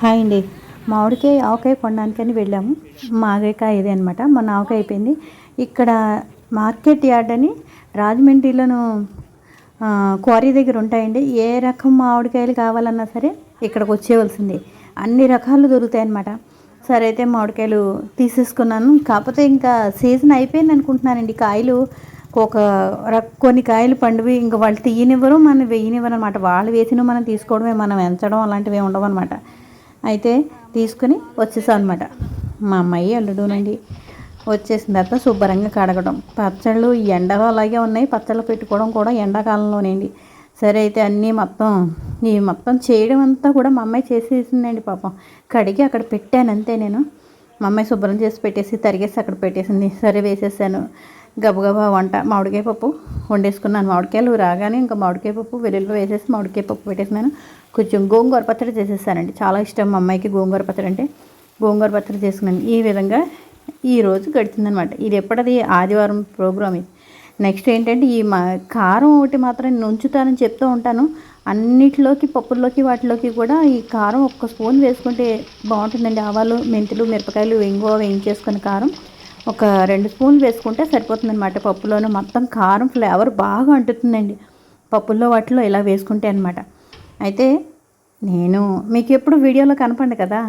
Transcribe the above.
Hi అండి. మామిడికాయ ఆవకాయ కొనడానికని వెళ్ళాము. మాగాయకాయ ఇదే అనమాట మొన్న ఆవకాయ అయిపోయింది. ఇక్కడ మార్కెట్ యార్డ్ అని రాజమండ్రిలోను క్వారీ దగ్గర ఉంటాయండి. ఏ రకం మామిడికాయలు కావాలన్నా సరే ఇక్కడికి వచ్చేవలసింది అన్ని రకాలు దొరుకుతాయి అన్నమాట. సరే అయితే మామిడికాయలు తీసేసుకున్నాను. కాకపోతే ఇంకా సీజన్ అయిపోయింది అనుకుంటున్నానండి. కాయలు ఒక కొన్ని కాయలు పండువి ఇంకా వాళ్ళు తీయనివ్వరు మనం వేయనివ్వరు అనమాట వాళ్ళు వేసిన మనం తీసుకోవడమే మనం ఎంచడం అలాంటివి ఉండవు అనమాట అయితే తీసుకుని వచ్చేసాం అనమాట మా అమ్మాయి అల్లుడునండి. వచ్చేసిన తర్వాత శుభ్రంగా కడగడం. పచ్చళ్ళు ఎండలు అలాగే ఉన్నాయి. పచ్చళ్ళు పెట్టుకోవడం కూడా ఎండాకాలంలోనేండి. సరే అయితే అన్నీ మొత్తం ఈ మొత్తం చేయడం అంతా కూడా మా అమ్మాయి చేసేసిందండి పాపం. కడిగి అక్కడ పెట్టాను అంతే నేను. మా అమ్మాయి శుభ్రం చేసి పెట్టేసి తరిగేసి అక్కడ పెట్టేసింది. సరే వేసేసాను. గబగబా వంట మామిడికాయ పప్పు. వండేసుకున్నాను. మామిడికాయలు రాగానే ఇంకా మామిడికాయ పప్పు వెల్లుల్లి వేసేసి మామిడికాయ పప్పు పెట్టేసినాను. కొంచెం గోంగూర పచ్చడి చేసేసానండి. చాలా ఇష్టం మా అమ్మాయికి గోంగూర పచ్చడి అంటే. గోంగూర పచ్చడి చేసుకున్నాను. ఈ విధంగా ఈ రోజు గడిచిందనమాట. ఇది ఎప్పటిది? ఆదివారం ప్రోగ్రామ్ ఇది. నెక్స్ట్ ఏంటంటే ఈ మా కారం ఒకటి మాత్రం నేను ఉంచుతానని చెప్తూ ఉంటాను. అన్నిటిలోకి పప్పుల్లోకి వాటిలోకి కూడా ఈ కారం ఒక్క స్పూన్ వేసుకుంటే బాగుంటుందండి. ఆవాలు మెంతులు మిరపకాయలు ఇంగువ వేయించేసుకున్న కారం. ఒక రెండు స్పూన్లు వేసుకుంటే సరిపోతుందన్నమాట పప్పులోనూ మొత్తం కారం ఫ్లేవర్ బాగా అంటుతుందండి. పప్పుల్లో వాటిలో ఇలా వేసుకుంటే అనమాట అయితే నేను మీకు ఎప్పుడు వీడియోలో కనపండి కదా?